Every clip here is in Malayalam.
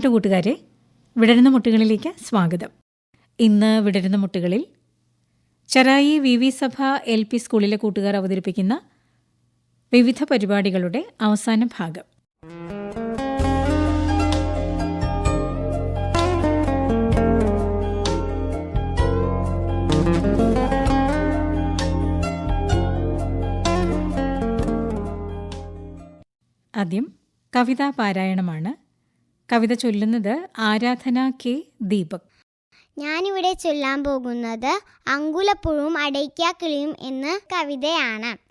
പ്രിയപ്പെട്ട കൂട്ടുകാരെ വിടരുന്ന മുട്ടുകളിലേക്ക് സ്വാഗതം. ഇന്ന് വിടരുന്ന മുട്ടുകളിൽ Cherai V V Sabha L P സ്കൂളിലെ കൂട്ടുകാർ അവതരിപ്പിക്കുന്ന വിവിധ പരിപാടികളുടെ അവസാന ഭാഗം. ആദ്യം കവിതാ പാരായണമാണ് കവിത ചൊല്ലുന്നത് ആരാധന കെ ദീപക്. ഞാനിവിടെ ചൊല്ലാൻ പോകുന്നത് അങ്കുലപ്പുഴും അടയ്ക്കാക്കിളിയും എന്ന കവിതയാണ്.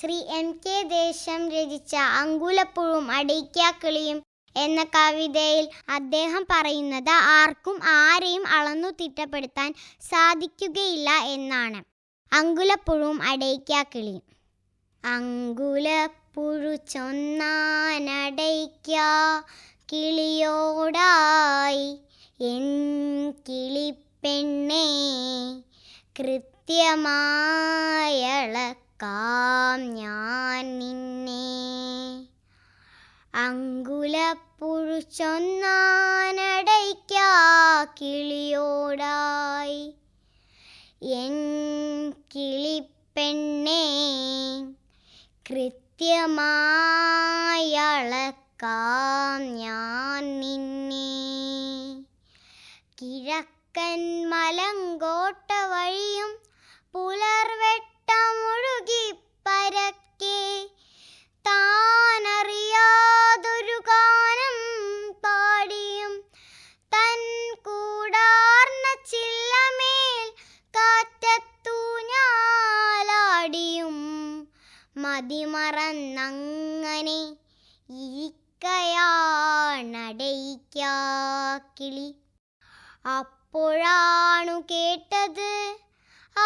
ശ്രീ എം കെ ദേശം രചിച്ച അങ്കുലപ്പുഴും അടയ്ക്കാക്കിളിയും എന്ന കവിതയിൽ അദ്ദേഹം പറയുന്നത് ആർക്കും ആരെയും അളന്നു തിട്ടപ്പെടുത്താൻ സാധിക്കുകയില്ല എന്നാണ്. അങ്കുലപ്പുഴും അടയ്ക്കാക്കിളിയും. അങ്കുലപ്പുഴു ചൊന്നാനടയ്ക്ക കിളിയോടായി എൻ കിളിപ്പെണ്ണേ കൃത്യമായളക്കാം ഞാൻ നിന്നെ. അങ്കുലപ്പുഴുച്ചൊന്നാനടയ്ക്കാ കിളിയോടായി എൻ കിളിപ്പെണ്ണേ കൃത്യമായളക്കാം ഞാൻ നിന്നെ. കിഴക്കൻ മലങ്കോട്ട വഴിയും പുലർവെട്ടമൊഴുകി പരക്കെ. താനറിയാതൊരു ഗാനം പാടിയും തൻ കൂടാർന്ന ചില്ലമേൽ കാറ്റത്തു ഞാലാടിയും മതിമറന്നങ്ങനെ ഇരിക്കയാണടയ്ക്കാക്കിളി അപ്പോഴാണു കേട്ടത്?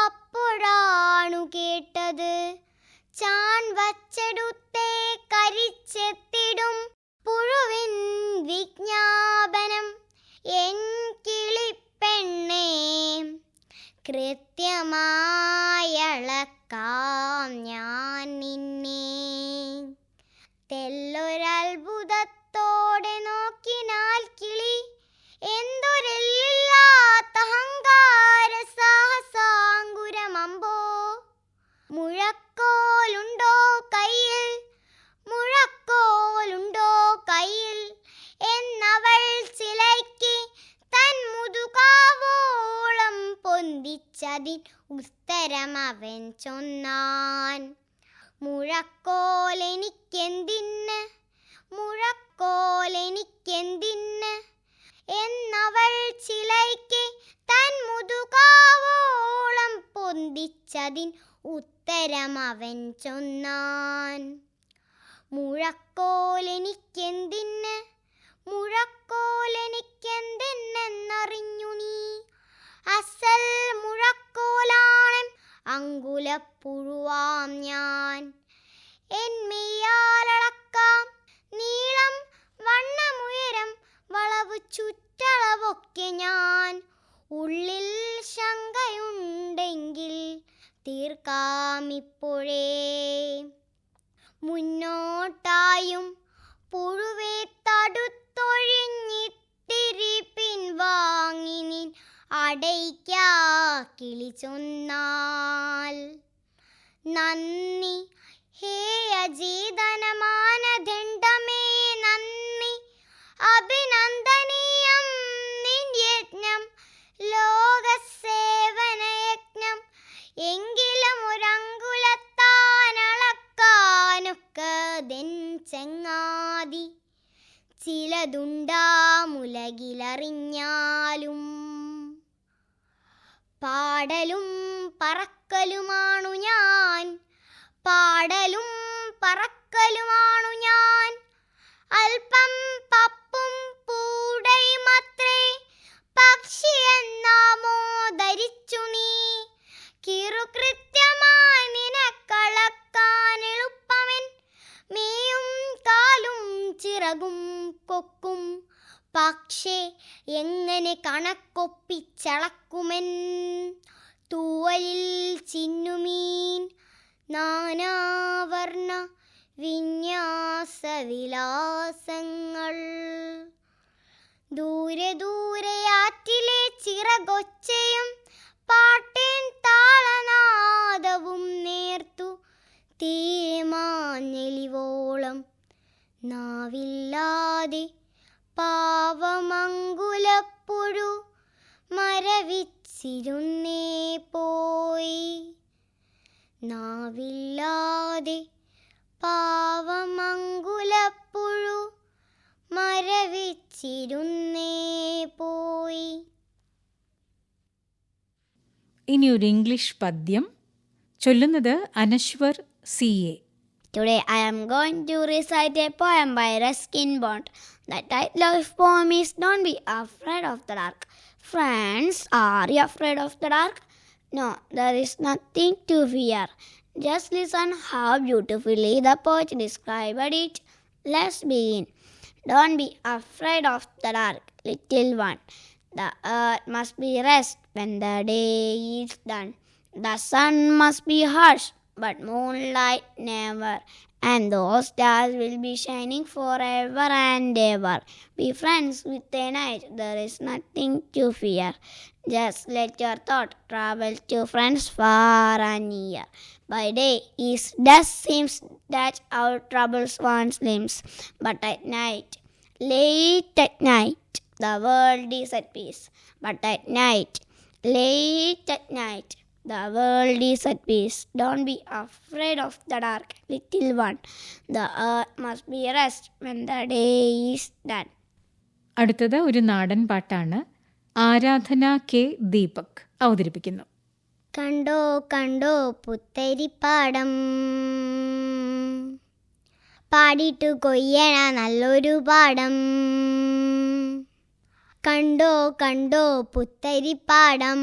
അപ്പോഴാണു കേട്ടത്? ചാൻ വച്ചെടുത്തേ കരിച്ചെത്തിടും പുഴുവിൻ വിജ്ഞാപനം. എൻ കിളിപ്പെണ്ണേ കൃത്യമായളക്കാം ഞാൻ നിന്നെ. തെല്ലൊരത്ഭുതത്തോടെ പൊന്തിച്ചതിൻ ഉത്തരമവൻ ചൊന്നാൻ. മുഴക്കോലെനിക്കെന്തിന് മുഴക്കോലെനിക്കെന്തിന് എന്നവൾ ചിലയ്ക്ക് തൻ മുതുകാവോളം പൊന്തിച്ചതിൻ ഉത്തരമവൻ ചൊന്നാൻ. മുഴക്കോലെനിക്കെന്തിന് മുഴക്കോലെനിക്കെന്തിന്നെന്നറിഞ്ഞു നീ? അസൽ മുഴക്കോലാണ് അങ്കുലപ്പുഴുവാം ഞാൻ. എന്മിയാലളക്കാം നീളം വണ്ണമുയരം വളവ് ചുറ്റളവൊക്കെ ഞാൻ. ഉള്ളിൽ ശങ്കയുണ്ടെങ്കിൽ തീർക്കാമിപ്പോഴേ മുന്നോട്ടായും പുഴുവേ തടുത്തൊഴിഞ്ഞിത്തിരി പിൻവാങ്ങി അടയ്ക്കാ കിളി ചൊന്നാൽ. നന്ദി ഹേ അജീതനമാനദണ്ഡമേ നന്ദി അഭിനന്ദനീയം നിൻ യജ്ഞം ലോകസേവനയജ്ഞം എങ്കിലും ഒരങ്കുലത്താനളക്കാനൊക്കതെൻ ചെങ്ങാതി. ചിലതുണ്ടാമുലകിലറിഞ്ഞാലും പാടലും പറക്കലുമാണു ഞാൻ. പാടലും പറക്കലുമാണു ഞാൻ. അല്പം പപ്പും പൂടയുമത്രേ. പക്ഷി എന്നാമോ ധരിച്ചു നീ. കിറുകൃത്യമായി നിനക്കളക്കാൻ മീയും കാലും ചിറകും കൊക്കും. പക്ഷേ എങ്ങനെ കണക്കൊപ്പിച്ചളക്കുമെൻ തൂവലിൽ ചിന്നുമീൻ നാനാവർണ വിന്യാസവിലാസങ്ങൾ. ദൂരെ ദൂരെ ആറ്റിലെ ചിറകൊച്ചയും പാട്ടേൻ താളനാദവും നേർത്തു തീമാഞ്ഞെലിവോളം നാവില്ലാതെ പാവമങ്കുലപ്പുഴു മരവിച്ചിരുന്നേ പോയി. നാവില്ലാതെ പാവമങ്കുലപ്പുഴു മരവിച്ചിരുന്നേ പോയി. ഇനി ഒരു ഇംഗ്ലീഷ് പദ്യം. ചൊല്ലുന്നത് Anaswar C A. Today I am going to recite a poem by Ruskin Bond. The title of poem is Don't Be Afraid of the Dark. Friends, are you afraid of the dark? No, there is nothing to fear. Just listen how beautifully the poet described it. Let's begin. Don't be afraid of the dark, little one. The earth must be rest when the day is done. The sun must be harsh, but moonlight never. And those stars will be shining forever and ever. Be friends with the night, there is nothing to fear. Just let your thought travel to friends far and near. By day is dust seems that our troubles once limbs, but at night, late at night, the world is at peace. But at night, late at night, the world is at peace. Don't be afraid of the dark, little one. The earth must be rest when the day is done. അടുത്തത് ഒരു നാടൻ പാട്ടാണ് ആരാധന കെ ദീപക് അവതരിപ്പിക്കുന്നു കണ്ടോ കണ്ടോ പുത്തരിപ്പാടം പാടിട്ടു കൊയ്യണ നല്ലൊരു പാടം കണ്ടോ കണ്ടോ പുത്തരിപ്പാടം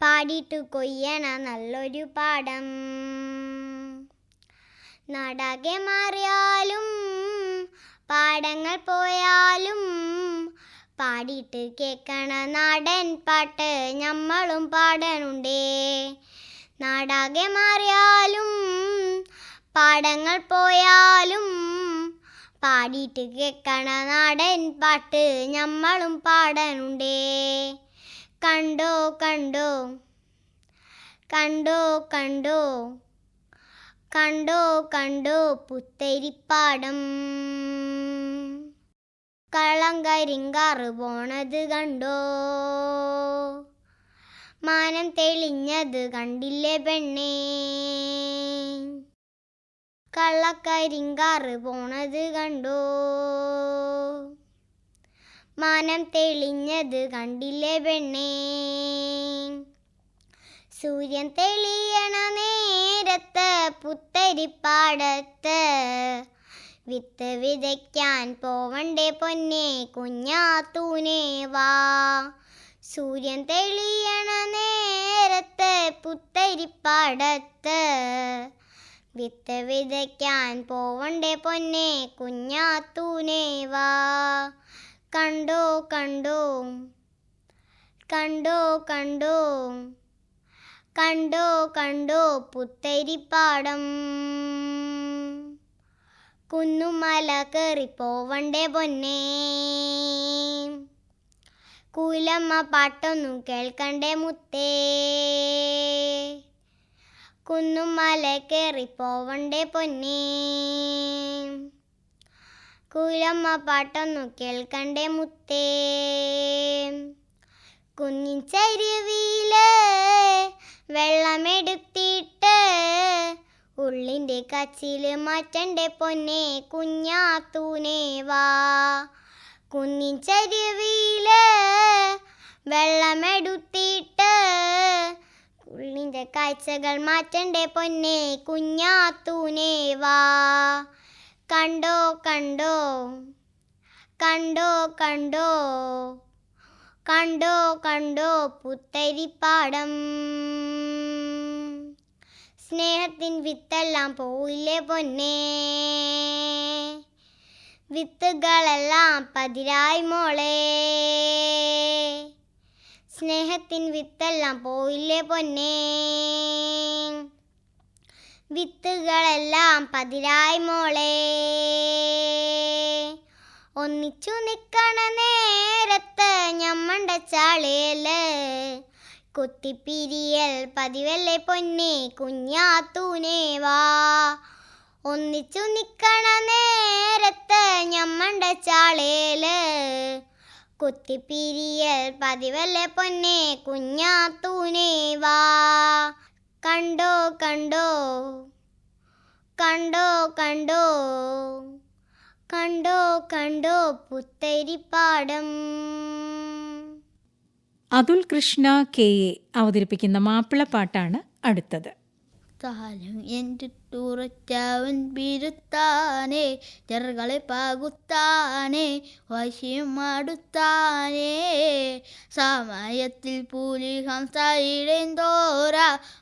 പാടിട്ടു കൊയ്യണ നല്ലൊരു പാടം നടകെ മാറിയാലും പാടങ്ങൾ പോയാലും പാടിയിട്ട് കേൾക്കണ നാടൻ പാട്ട് ഞമ്മളും പാടണുണ്ടേ നാടാകെ മാറിയാലും പാടങ്ങൾ പോയാലും പാടിയിട്ട് കേൾക്കണ നാടൻ പാട്ട് ഞമ്മളും പാടണുണ്ടേ കണ്ടോ കണ്ടോ. കണ്ടോ കണ്ടോ. കണ്ടോ കണ്ടോ പുത്തരിപ്പാടം. കളങ്കരിങ്കാറ് പോണത് കണ്ടോ. മാനം തെളിഞ്ഞത് കണ്ടില്ലേ പെണ്ണേ. കള്ളക്കരിങ്കാറ് പോണത് കണ്ടോ. മാനം തെളിഞ്ഞത് കണ്ടില്ലേ പെണ്ണേ? സൂര്യൻ തെളിയണ നേരത്ത് പുത്തരിപ്പാടത്ത് വിത്ത് വിതയ്ക്കാൻ പോവണ്ടേ പൊന്നെ കുഞ്ഞാത്തൂനെ വാ. സൂര്യൻ തെളിയണ നേരത്ത് പുത്തരിപ്പാടത്ത് വിത്ത് വിതയ്ക്കാൻ പോവണ്ടേ പൊന്നെ കുഞ്ഞാത്തൂനെ വാ. കണ്ടോ കണ്ടോ. കണ്ടോ കണ്ടോ. കണ്ടോ കണ്ടോ പുത്തരിപ്പാടം. കുന്നുമല കയറി പോവണ്ടേ പൊന്നേ. കൂലമ്മ പാട്ടൊന്നും കേൾക്കണ്ടേ മുത്തേ. കുന്നുമല കയറി പോവണ്ടേ പൊന്നേ. കൂലമ്മ പാട്ടൊന്നു കേൾക്കണ്ടേ മുത്തേ. കുഞ്ഞിൻ ചരുവിയിൽ വെള്ളമെടുത്തിട്ട് ഉള്ളിന്റെ കച്ചിൽ മാറ്റണ്ടേ പൊന്നെ കുഞ്ഞാത്തൂനെ കുഞ്ഞിൻ ചരുവിയിൽ വെള്ളമെടുത്തിട്ട് ഉള്ളിന്റെ കാഴ്ചകൾ മാറ്റണ്ടേ പൊന്നെ കുഞ്ഞാത്തൂനെ വാ. കണ്ടോ കണ്ടോ. കണ്ടോ കണ്ടോ. കണ്ടോ കണ്ടോ പുത്തരിപ്പാടം. സ്നേഹത്തിൻ വിത്തെല്ലാം പോയില്ലേ പൊന്നേ. വിത്തുകളെല്ലാം പതിരായി മോളെ. സ്നേഹത്തിൻ വിത്തെല്ലാം പോയില്ലേ പൊന്നേ. വിത്തുകളെല്ലാം പതിരായി മോളെ. ഒന്നിച്ചു നിക്കണ നേരത്ത് ഞമ്മണ്ട ചാളിയൽ. കുത്തിപ്പിരിയൽ പതിവല്ലേ പൊന്നെ കുഞ്ഞാത്തൂനേ വാ. ഒന്നിച്ചു നിക്കണ നേരത്ത് ഞമ്മണ്ട ചാളേൽ കുത്തിപ്പിരിയൽ പതിവല്ലേ പൊന്നെ കുഞ്ഞാത്തൂനേ വാ. കണ്ടോ കണ്ടോ? കണ്ടോ കണ്ടോ? കണ്ടോ കണ്ടോ പുത്തരിപ്പാടം? അതുൽ കൃഷ്ണ കെ എ അവതരിപ്പിക്കുന്ന മാപ്പിളപ്പാട്ടാണ് അടുത്തത്. താരം എന്റെ ടൂറച്ചവൻ ബിരുത്താനേ ചെറുകളെ പകുത്താനേ വശിയും അടുത്താനേ സമയത്തിൽ പൂലി ഹംസയിലേന്തോര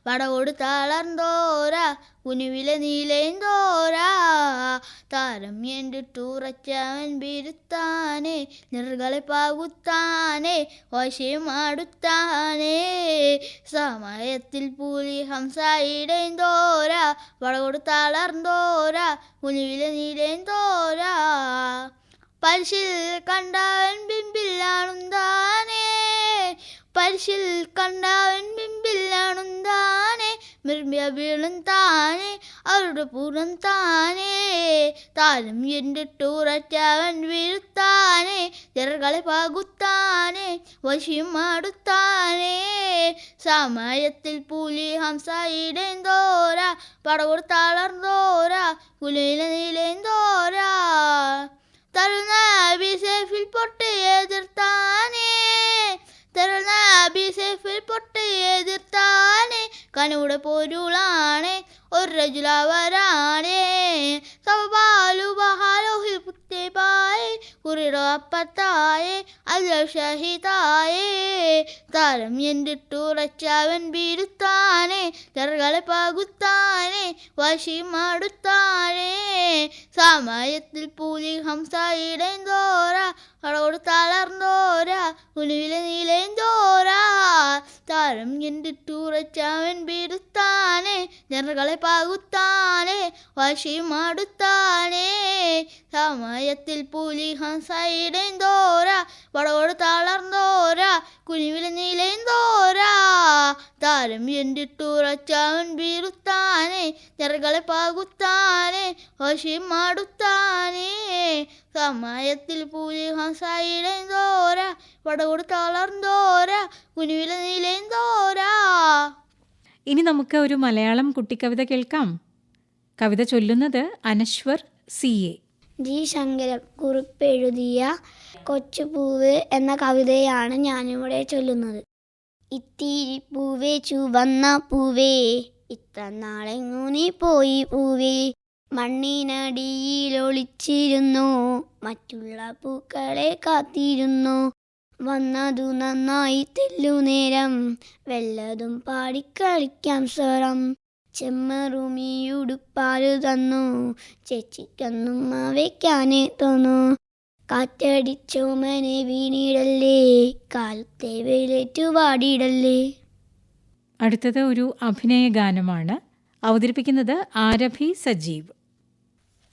വട കൊടുത്താളർന്തോര കുനുവിലെ നീലേന്തോര താരം. എന്റെ ടൂറച്ചവൻ ബിരുത്താനേ ചെറുകളെ പകുത്താനേ വശിയും അടുത്താനേ സമയത്തിൽ പൂലി ഹംസയിടേന്തോര വട കുനുവിലെ നീലയും നീലേന്തോര പരിശിൽ കണ്ടവൻ ബിംബില്ലാണുന്താനേ പരിശിൽ കണ്ടാവൻ കണ്ടവൻ ബിംബില്ലാണുന്താനേ മിർമ്യ വീണും താനെ അവരുടെ പൂർണം താനേ. താനും എന്റെ ടൂറച്ചാവൻ വീഴ്ത്താനെ ചെറുകളെ പാകുത്താനെ വശിയും അടുത്താനേ സമയത്തിൽ പുലി ഹംസയിടേന്തോര പടകൊടുത്താളർന്നോര കുലിയിലെ നീലേന്തോര തരുന്ന അഭിഷേഫിൽ പൊട്ട് എതിർത്താനേ. തരുന്ന അഭിഷേഫിൽ പൊട്ട് എതിർത്താനേ. കനൂടെ പൊരുളാണേ ഒരു രജുലവരാണേ സബാലുബഹാലോഹി പുത്തേപായേ കുറിടോ അപ്പത്തായെ അല്ല ഷഹിതായേ താരം ടൂറച്ചാവൻ ബിരുത്താനേ ചെറുകളെ പകുത്താനേ. വശിമടുത്താനേ സമയത്തിൽ പൂലി ഹംസയിടേന്തോര കടകൊടു തളർന്നോര. കുനുവിലെ നീലേന്തോര താരം എന്തിട്ടുറച്ചവൻ ബിരുത്താനേ. ചെറുകളെ പകുത്താനേ. വശിമടുത്താനേ. സമയത്തിൽ പുലി ഹംസയിടേന്തോര വടകോട് തളർന്നോര. കുനിവിലെ നീലേന്തോരാ താരം എന്തിട്ടുറച്ചവൻ ബീറുത്താനേ ചെറുകളെ പകുത്താനേ വശിമടുത്താനേ സമയത്തിൽ പുലി ഹംസയിടേന്തോര തളർന്തോര? തളർന്നോര കുനിവിലെ നീലേന്തോര ഇനി നമുക്ക് ഒരു മലയാളം കുട്ടിക്കവിത കേൾക്കാം. കവിത ചൊല്ലുന്നത് Anashwar C A. G Sankara Kurup എഴുതിയ കൊച്ചുപൂവ് എന്ന കവിതയാണ് ഞാനിവിടെ ചൊല്ലുന്നത്. ഇത്തിരി പൂവേ ചുവന്ന പൂവേ ഇത്ര നാളെങ്ങു നീ പോയി പൂവേ? മണ്ണിനടിയിൽ ഒളിച്ചിരുന്നു മറ്റുള്ള പൂക്കളെ കാത്തിരുന്നു? വന്നതു നന്നായി തെല്ലു നേരം വെല്ലതും പാടിക്കളിക്കാം സ്വരം. ചെമ്മറുമിയുടുപ്പാൽ തന്നു ചേച്ചിക്കൊന്നും അവയ്ക്കാനേ തോന്നു. കാറ്റടിച്ചോമനെ വീണിടല്ലേ? കാലത്തെ വെയിലേറ്റു വാടിയിടല്ലേ? അടുത്തത് ഒരു അഭിനയ ഗാനമാണ്. അവതരിപ്പിക്കുന്നത് ആരഭി സജീവ്.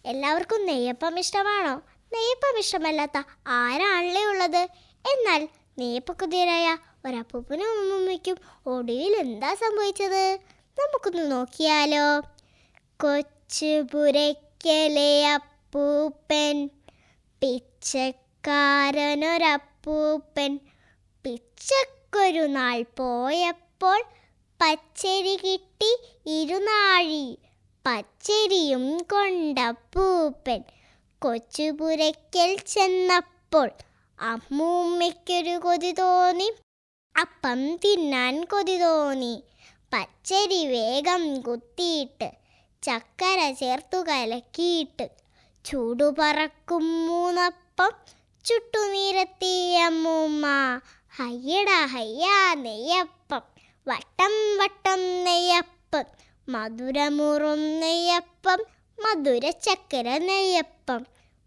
എല്ലാവർക്കും നെയ്യപ്പം ഇഷ്ടമാണോ? നെയ്യപ്പം ഇഷ്ടമല്ലാത്ത ആരാണല്ലേ ഉള്ളത്? എന്നാൽ നെയ്യപ്പക്കുതിരായ ഒരപ്പൂപ്പനും അമ്മൂമ്മയ്ക്കും ഒടുവിൽ എന്താ സംഭവിച്ചത്? നമുക്കൊന്ന് നോക്കിയാലോ. കൊച്ചു പുരയ്ക്കലെ അപ്പൂപ്പൻ പിച്ചക്കാരനൊരപ്പൂപ്പൻ പിച്ചക്കൊരു നാൾ പോയപ്പോൾ പച്ചരി കിട്ടി ഇരുനാഴി. പച്ചരിയും കൊണ്ടപ്പൂപ്പൻ കൊച്ചുപുരയ്ക്കൽ ചെന്നപ്പോൾ അമ്മൂമ്മയ്ക്കൊരു കൊതി തോന്നി. അപ്പം തിന്നാൻ കൊതി തോന്നി. പച്ചരി വേഗം കുത്തിയിട്ട് ചക്കര ചേർത്തു കലക്കിയിട്ട് ചൂടു പറക്കും മൂന്നപ്പം ചുട്ടുനീരത്തിയ അമ്മൂമ്മ ഹയ്യടാ ഹയ്യാ നെയ്യപ്പം വട്ടം വട്ടം നെയ്യപ്പം മധുരമുറും നെയ്യപ്പം മധുര ചക്കര നെയ്യപ്പം.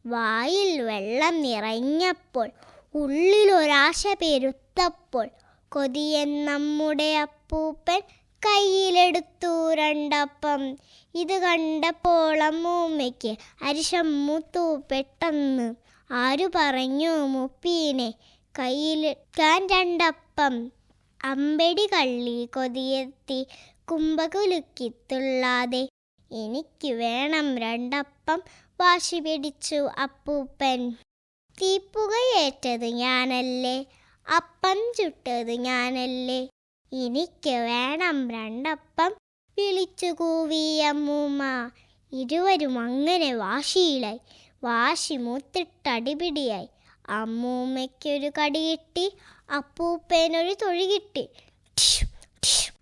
വായിൽ വെള്ളം നിറഞ്ഞപ്പോൾ ഉള്ളിലൊരാശ പെരുത്തപ്പോൾ കൊതിയൻ നമ്മുടെ അപ്പൂപ്പൻ കയ്യിലെടുത്തു രണ്ടപ്പം. ഇത് കണ്ടപ്പോൾ അമ്മൂമ്മയ്ക്ക് അരിശം മൂത്തു പെട്ടെന്ന്. ആരു പറഞ്ഞു മുപ്പീനെ കയ്യിലെടുക്കാൻ രണ്ടപ്പം അമ്പടി കള്ളി കൊതിയെത്തി കുമ്പകുലുക്കിത്തുള്ളാതെ. എനിക്ക് വേണം രണ്ടപ്പം വാശി പിടിച്ചു അപ്പൂപ്പൻ. തീപ്പുകയേറ്റത് ഞാനല്ലേ? അപ്പം ചുട്ടത് ഞാനല്ലേ? എനിക്ക് വേണം രണ്ടപ്പം വിളിച്ചു കൂവിയമ്മൂമ്മ ഇരുവരും അങ്ങനെ വാശിയിലായി. വാശി മൂത്തിട്ടടിപിടിയായി അമ്മൂമ്മയ്ക്കൊരു കടി കിട്ടി അപ്പൂപ്പേനൊരു തൊഴി കിട്ടി.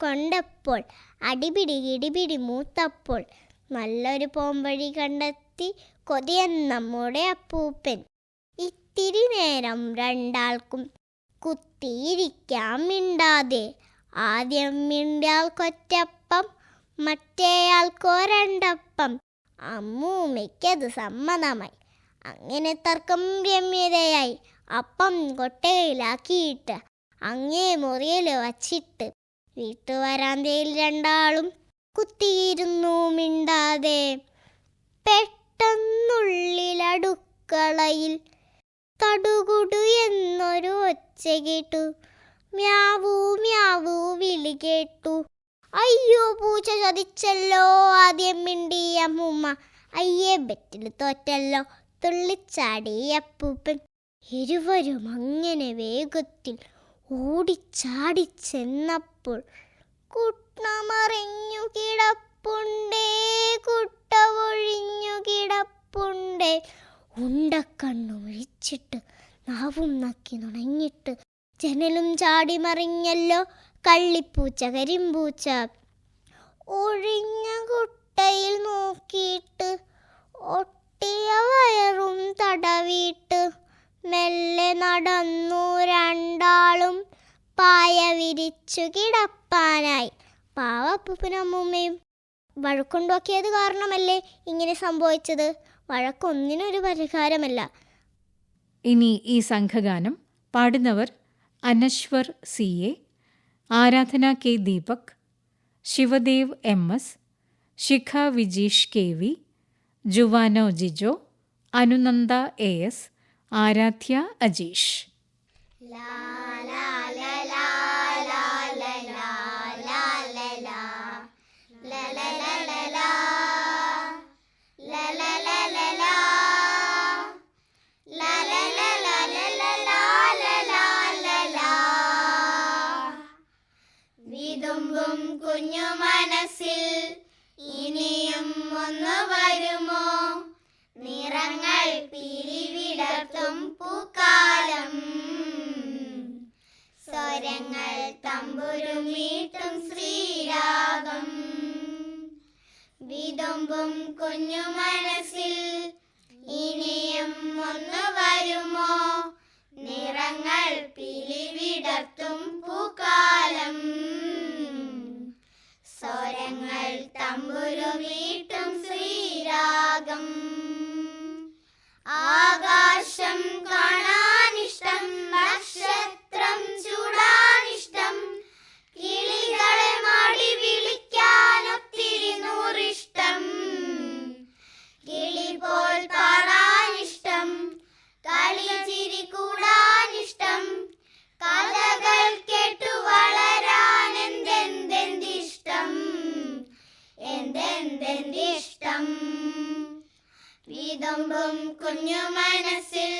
കൊണ്ടപ്പോൾ അടിപിടി ഇടിപിടി മൂത്തപ്പോൾ നല്ലൊരു പോംവഴി കണ്ടെത്തി കൊതിയൻ നമ്മുടെ അപ്പൂപ്പൻ. ഇത്തിരി നേരം രണ്ടാൾക്കും കുത്തിയിരിക്കാം മിണ്ടാതെ ആദ്യം മിണ്ടാൾക്കൊറ്റപ്പം മറ്റേയാൾക്കോ രണ്ടപ്പം അമ്മൂമ്മയ്ക്കത് സമ്മതമായി. അങ്ങനെ തർക്കം രമ്യതയായി. അപ്പം കൊട്ടയിലാക്കിയിട്ട് അങ്ങേ മുറിയിൽ വച്ചിട്ട് വീട്ടുവരാന്തയിൽ രണ്ടാളും കുത്തിയിരുന്നു മിണ്ടാതെ. പെട്ടെന്നുള്ളിലടുക്കളയിൽ തടുകുടു എന്നൊരു ഒച്ച കേട്ടു. മ്യാവൂ മ്യാവൂ വിളി കേട്ടു. അയ്യോ പൂച്ച ചതിച്ചല്ലോ. ആദ്യം മിണ്ടി അമ്മൂമ്മ അയ്യേ ബെറ്റിൽ തോറ്റല്ലോ. തുള്ളിച്ചാടി അപ്പൂപ്പൻ. ഇരുവരും അങ്ങനെ വേഗത്തിൽ ഓടിച്ചാടി ചെന്നപ്പോൾ കുട്ടമറിഞ്ഞു കിടപ്പുണ്ടേ. കുട്ട ഒഴിഞ്ഞു കിടപ്പുണ്ടേ ഉണ്ടക്കണ്ണുഴിച്ചിട്ട് നാവും നക്കി നുണങ്ങിട്ട് ജനലും ചാടി മറിഞ്ഞല്ലോ. കള്ളിപ്പൂച്ച കരിമ്പൂച്ച. ഒഴിഞ്ഞ കുട്ടയിൽ നോക്കിയിട്ട് ഒട്ടിയ വയറും തടവിയിട്ട് മെല്ലെ നടന്നു രണ്ടാളും പായ വിരിച്ചു കിടപ്പാനായി. പാവപ്പൂപ്പനമ്മൂമ്മയും വഴക്കുണ്ടാക്കിയത് കാരണമല്ലേ ഇങ്ങനെ സംഭവിച്ചത്? വഴക്കൊന്നിനൊരു പരിഹാരമല്ല. ഇനി ഈ സംഘഗാനം പാടുന്നവർ Anaswar C A Aradhana K Deepak Shivadev M S Shikha Vijeesh K V Juano Jijo Anunanda A S Aradhya Ajeesh. ഒന്ന് വരുമോ? നിറങ്ങൾ പിരിവിടത്തും പൂക്കാലം. സ്വരങ്ങൾ തമ്പുരുമീട്ടും ശ്രീരാഗം. വിതുമ്പും കുഞ്ഞു മനസ്സിൽ ഇനിയും ഒന്ന് വരുമോ? നിറങ്ങൾ പിരിവിടത്തും പൂക്കാലം. സ്വരങ്ങൾ തമ്പുരുമീട്ടും ആകാശം കാണാനിഷ്ടം നക്ഷത്രം ചൂടാനിഷ്ടം. വിതമ്പും കുഞ്ഞു മനസ്സിൽ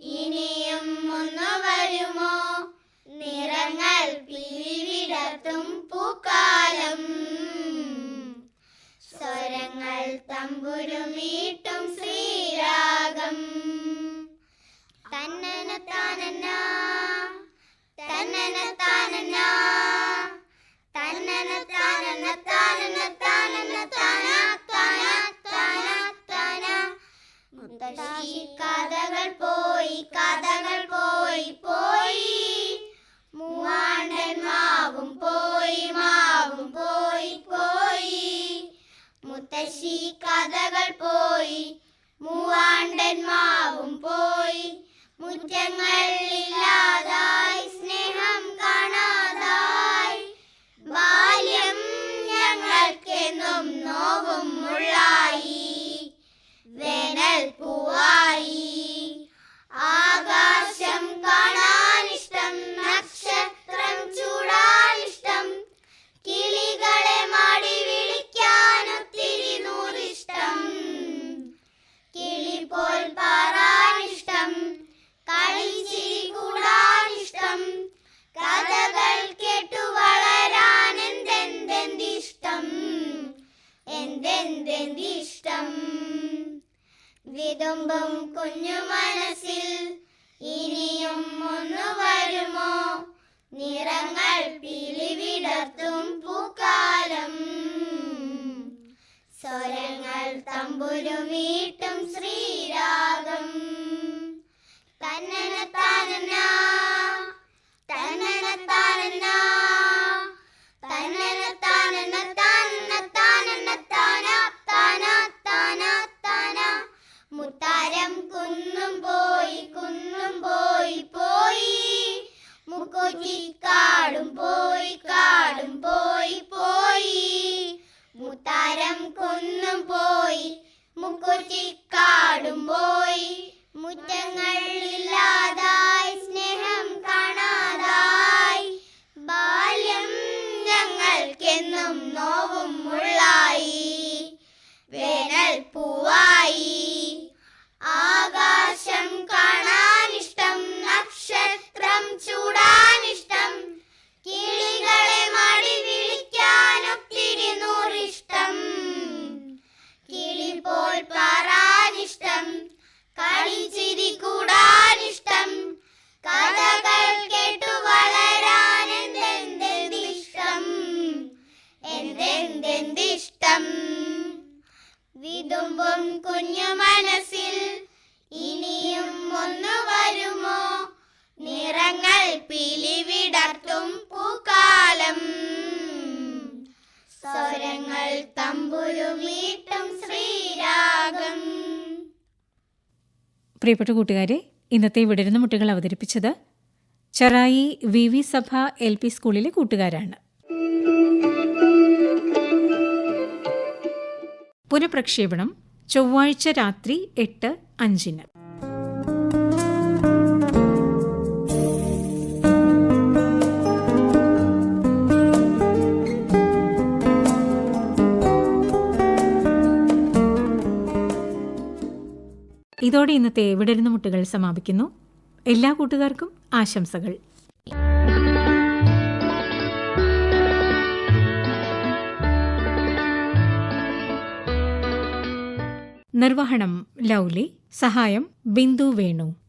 ഇനിയും ഒന്നു വരുമോ? നിറങ്ങൾ പിരിവിടത്തും പൂക്കാലം. സ്വരങ്ങൾ തമ്പുരുമീട്ടും ശ്രീരാഗം. തന്നന താനന്ന തന്നന താനന്ന തന്നന താനന്ന താനന്ന താനന താന താന താന താന മുത്തശ്ശി കഥകൾ പോയി കഥകൾ പോയി പോയി. മൂവാണ്ടൻ മാവും പോയി മാവും പോയി പോയി. മുത്തശ്ശി കുഞ്ഞു മനസ്സിൽ ഇനിയും ഒന്നു വരുമോ? നിറങ്ങൾ പിലിവിടർത്തും പൂക്കാലം. സ്വരങ്ങൾ തമ്പുരുമീട്ടും ശ്രീരാഗം. തന്നന താനന്ന തന്നന താനന തന്നന. കളിച്ചിരി കൂടാനിഷ്ടം കഥകൾ കേട്ടു വളരാൻ എന്തെന്തെന്തിഷ്ടം എന്തെന്തെന്തിഷ്ടം വിതുമ്പും കുഞ്ഞു മനസ്സിൽ ഇനിയും ഒന്ന് വരുമോ? നിറങ്ങൾ പിലിവിടർത്തും പൂക്കാലം. സ്വരങ്ങൾ തമ്പുരുമീട്ടും ശ്രീരാഗം. പ്രിയപ്പെട്ട കൂട്ടുകാരെ ഇന്നത്തെ വിടരുന്ന മുട്ടുകൾ അവതരിപ്പിച്ചത് Cherai V V Sabha L P സ്കൂളിലെ കൂട്ടുകാരാണ്. പുനഃപ്രക്ഷേപണം ചൊവ്വാഴ്ച രാത്രി എട്ട് അഞ്ചിന്. ഇതോടെ ഇന്നത്തെ വിടരുന്ന മുട്ടുകൾ സമാപിക്കുന്നു. എല്ലാ കൂട്ടുകാർക്കും ആശംസകൾ. നിർവഹണം ലൗലി സഹായം ബിന്ദു വേണു.